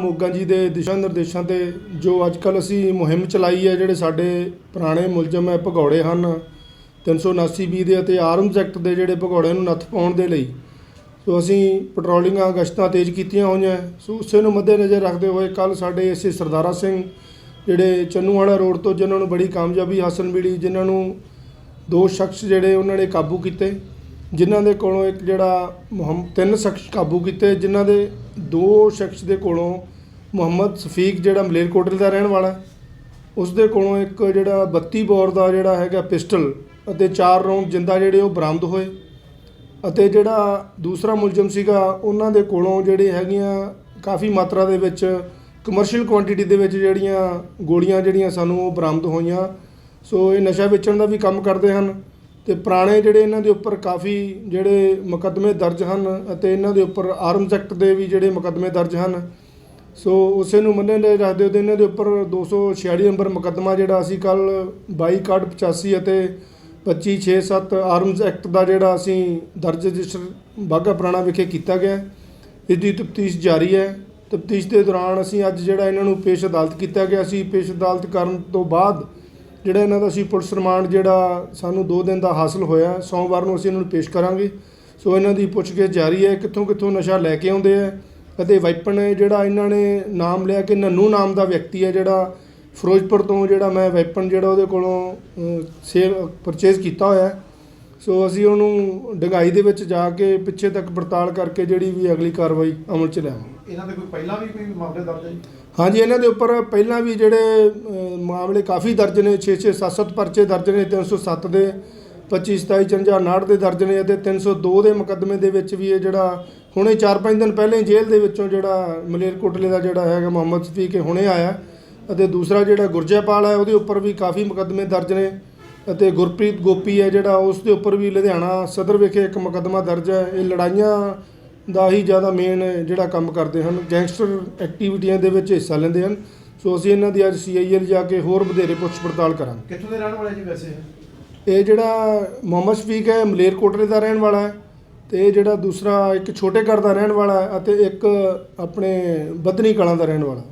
ਮੋਗਾ ਜੀ ਦੇ ਦਿਸ਼ਾ ਨਿਰਦੇਸ਼ਾਂ ਤੇ ਜੋ ਅੱਜ ਕੱਲ ਅਸੀਂ ਮੁਹਿੰਮ ਚਲਾਈ ਹੈ, ਜਿਹੜੇ ਸਾਡੇ ਪੁਰਾਣੇ ਮੁਲਜ਼ਮ ਹੈ, ਭਗੌੜੇ ਹਨ 379 ਬੀ ਦੇ ਅਤੇ ਆਰਮਸ ਐਕਟ ਦੇ ਜਿਹੜੇ ਭਗੌੜੇ ਨੂੰ ਨੱਥ ਪਾਉਣ ਦੇ ਲਈ। ਸੋ ਅਸੀਂ ਪੈਟਰੋਲਿੰਗਾਂ ਗਸ਼ਤਾਂ ਤੇਜ਼ ਕੀਤੀਆਂ ਹੋਈਆਂ। ਸੋ ਉਸੇ ਨੂੰ ਮੱਦੇਨਜ਼ਰ ਰੱਖਦੇ ਹੋਏ ਕੱਲ ਸਾਡੇ ਇਸੇ ਸਰਦਾਰਾ ਸਿੰਘ, ਜਿਹੜੇ ਚੰਨੂਵਾਲਾ ਰੋਡ ਤੋਂ ਜਿਨ੍ਹਾਂ ਨੂੰ ਬੜੀ ਕਾਮਯਾਬੀ ਹਾਸਲ ਮਿਲੀ, ਜਿਨ੍ਹਾਂ ਨੂੰ ਦੋ ਸ਼ਖਸ ਜਿਹੜੇ ਉਹਨਾਂ ਨੇ ਕਾਬੂ ਕੀਤੇ, ਜਿਨ੍ਹਾਂ ਦੇ ਕੋਲੋਂ ਇੱਕ ਜਿਹੜਾ ਮੁਹੰਮ, ਤਿੰਨ ਸ਼ਖਸ ਕਾਬੂ ਕੀਤੇ, ਜਿਨ੍ਹਾਂ ਦੇ ਦੋ ਸ਼ਖਸ ਦੇ ਕੋਲੋਂ ਮੁਹੰਮਦ ਸਫੀਕ ਜਿਹੜਾ ਮਲੇਰਕੋਟਲੇ ਦਾ ਰਹਿਣ ਵਾਲਾ ਹੈ, ਉਸ ਦੇ ਕੋਲੋਂ ਇੱਕ ਜਿਹੜਾ 32 ਬੋਰ ਦਾ ਜਿਹੜਾ ਹੈਗਾ ਪਿਸਟਲ ਅਤੇ ਚਾਰ ਰੌਂਡ ਜਿੰਦਾ ਜਿਹੜੇ ਉਹ ਬਰਾਮਦ ਹੋਏ ਅਤੇ ਜਿਹੜਾ ਦੂਸਰਾ ਮੁਲਜ਼ਮ ਸੀਗਾ ਉਹਨਾਂ ਦੇ ਕੋਲੋਂ ਜਿਹੜੇ ਹੈਗੀਆਂ ਕਾਫੀ ਮਾਤਰਾ ਦੇ ਵਿੱਚ ਕਮਰਸ਼ੀਅਲ ਕੁਆਂਟੀਟੀ ਦੇ ਵਿੱਚ ਜਿਹੜੀਆਂ ਗੋਲੀਆਂ ਜਿਹੜੀਆਂ ਸਾਨੂੰ ਉਹ ਬਰਾਮਦ ਹੋਈਆਂ। ਸੋ ਇਹ ਨਸ਼ਾ ਵੇਚਣ ਦਾ ਵੀ ਕੰਮ ਕਰਦੇ ਹਨ ਤੇ ਪੁਰਾਣੇ ਜਿਹੜੇ ਇਹਨਾਂ ਦੇ ਉੱਪਰ ਕਾਫੀ ਜਿਹੜੇ ਮੁਕੱਦਮੇ ਦਰਜ ਹਨ ਅਤੇ ਇਹਨਾਂ ਦੇ ਉੱਪਰ ਆਰਮਸ ਐਕਟ ਦੇ ਵੀ ਜਿਹੜੇ ਮੁਕੱਦਮੇ ਦਰਜ ਹਨ ਸੋ ਉਸੇ ਨੂੰ ਮੰਨੇ ਨੇ ਰੱਖਦੇ ਹੋ ਤੇ ਇਹਨਾਂ ਦੇ ਉੱਪਰ 246 ਨੰਬਰ ਮੁਕੱਦਮਾ ਜਿਹੜਾ ਅਸੀਂ ਕੱਲ 22 ਕਾਰਡ 85 ਅਤੇ 2567 ਆਰਮਜ਼ ਐਕਟ ਦਾ ਜਿਹੜਾ ਅਸੀਂ ਦਰਜ ਰਜਿਸਟਰ ਬਾਘਾ ਪੁਰਾਣਾ ਵਿਖੇ ਕੀਤਾ ਗਿਆ ਇਸ ਦੀ ਤਫਤੀਸ਼ ਜਾਰੀ ਹੈ। ਤਫਤੀਸ਼ ਦੇ ਦੌਰਾਨ ਅਸੀਂ ਅੱਜ ਜਿਹੜਾ ਇਹਨਾਂ ਨੂੰ ਪੇਸ਼ ਅਦਾਲਤ ਕੀਤਾ ਗਿਆ ਸੀ। ਪੇਸ਼ ਅਦਾਲਤ ਕਰਨ ਤੋਂ ਬਾਅਦ ਜਿਹੜਾ ਇਹਨਾਂ ਦਾ ਅਸੀਂ ਪੁਲਿਸ ਰਿਮਾਂਡ ਜਿਹੜਾ ਸਾਨੂੰ 2 ਦਿਨ ਦਾ ਹਾਸਲ ਹੋਇਆ। ਸੋਮਵਾਰ ਨੂੰ ਅਸੀਂ ਇਹਨਾਂ ਨੂੰ ਪੇਸ਼ ਕਰਾਂਗੇ। ਸੋ ਇਹਨਾਂ ਦੀ ਪੁੱਛਗਿੱਛ ਜਾਰੀ ਹੈ। ਕਿੱਥੋਂ ਕਿੱਥੋਂ ਨਸ਼ਾ ਲੈ ਕੇ ਆਉਂਦੇ ਆ ਅਤੇ ਵੈਪਨ ਹੈ ਜਿਹੜਾ ਇਹਨਾਂ ਨੇ ਨਾਮ ਲਿਆ ਕਿ ਨੰਨੂ ਨਾਮ ਦਾ ਵਿਅਕਤੀ ਹੈ ਜਿਹੜਾ ਫਿਰੋਜ਼ਪੁਰ ਤੋਂ ਜਿਹੜਾ ਮੈਂ ਵੈਪਨ ਜਿਹੜਾ ਉਹਦੇ ਕੋਲੋਂ ਸੇਲ ਪਰਚੇਜ਼ ਕੀਤਾ ਹੋਇਆ। ਸੋ ਅਸੀਂ ਉਹਨੂੰ ਡੰਗਾਈ ਦੇ ਵਿੱਚ ਜਾ ਕੇ ਪਿੱਛੇ ਤੱਕ ਪੜਤਾਲ ਕਰਕੇ ਜਿਹੜੀ ਵੀ ਅਗਲੀ ਕਾਰਵਾਈ ਅਮਲ ਚ ਲਿਆਵਾਂਗੇ ਇਹਨਾਂ ਦੇ ਕੋਈ ਪਹਿਲਾਂ ਵੀ ਕੋਈ ਮਾਮਲੇ ਦਰਜ ਹੈ ਹਾਂਜੀ ਇਹਨਾਂ ਦੇ ਉੱਪਰ ਪਹਿਲਾਂ ਵੀ ਜਿਹੜੇ ਮਾਮਲੇ ਕਾਫੀ ਦਰਜ ਨੇ 6 6 7 7 ਪਰਚੇ ਦਰਜ ਨੇ 307 ਦੇ 25 27 54 59 ਦੇ ਦਰਜ ਨੇ ਅਤੇ 302 ਦੇ ਮੁਕੱਦਮੇ ਦੇ ਵਿੱਚ ਵੀ ਇਹ ਜਿਹੜਾ ਹੁਣੇ 4-5 ਦਿਨ ਪਹਿਲਾਂ ਜੇਲ੍ਹ ਦੇ ਵਿੱਚੋਂ ਜਿਹੜਾ ਮਲੇਰਕੋਟਲੇ ਦਾ ਜਿਹੜਾ ਹੈਗਾ ਮੁਹੰਮਦ ਸਫੀਕ ਇਹ ਹੁਣੇ ਆਇਆ ਅਤੇ ਦੂਸਰਾ ਜਿਹੜਾ ਗੁਰਜੇਪਾਲ ਹੈ ਉਹਦੇ ਉੱਪਰ ਵੀ ਕਾਫੀ ਮੁਕੱਦਮੇ ਦਰਜ ਨੇ ਅਤੇ ਗੁਰਪ੍ਰੀਤ ਗੋਪੀ ਹੈ ਜਿਹੜਾ ਉਸ ਦੇ ਉੱਪਰ ਵੀ ਲੁਧਿਆਣਾ ਸਦਰ ਵਿਖੇ ਇੱਕ ਮੁਕੱਦਮਾ ਦਰਜ ਹੈ। ਇਹ ਲੜਾਈਆਂ ਦਾ ਹੀ ਜ਼ਿਆਦਾ ਮੇਨ ਜਿਹੜਾ ਕੰਮ ਕਰਦੇ ਹਨ ਗੈਂਗਸਟਰ ਐਕਟੀਵਿਟੀਆਂ ਦੇ ਵਿੱਚ ਹਿੱਸਾ ਲੈਂਦੇ ਹਨ। ਸੋ ਅਸੀਂ ਇਹਨਾਂ ਦੀ ਅੱਜ ਸੀਆਈਐਲ ਜਾ ਕੇ ਹੋਰ ਵਧੇਰੇ ਪੁੱਛ ਪੜਤਾਲ ਕਰਾਂਗੇ। ਕਿੱਥੋਂ ਦੇ ਰਹਿਣ ਵਾਲੇ ਜੀ ਵੈਸੇ? ਇਹ? ਇਹ ਜਿਹੜਾ ਮੁਹੰਮਦ ਸ਼ਫੀਕ ਹੈ ਮਲੇਰਕੋਟਲੇ ਦਾ ਰਹਿਣ ਵਾਲਾ ਹੈ। ਤੇ ਇਹ ਜਿਹੜਾ ਦੂਸਰਾ ਇੱਕ ਛੋਟੇ ਘਰ ਦਾ ਰਹਿਣ ਵਾਲਾ ਅਤੇ ਇੱਕ ਆਪਣੇ ਬਦਨੀ ਕਲਾਂ ਦਾ ਰਹਿਣ ਵਾਲਾ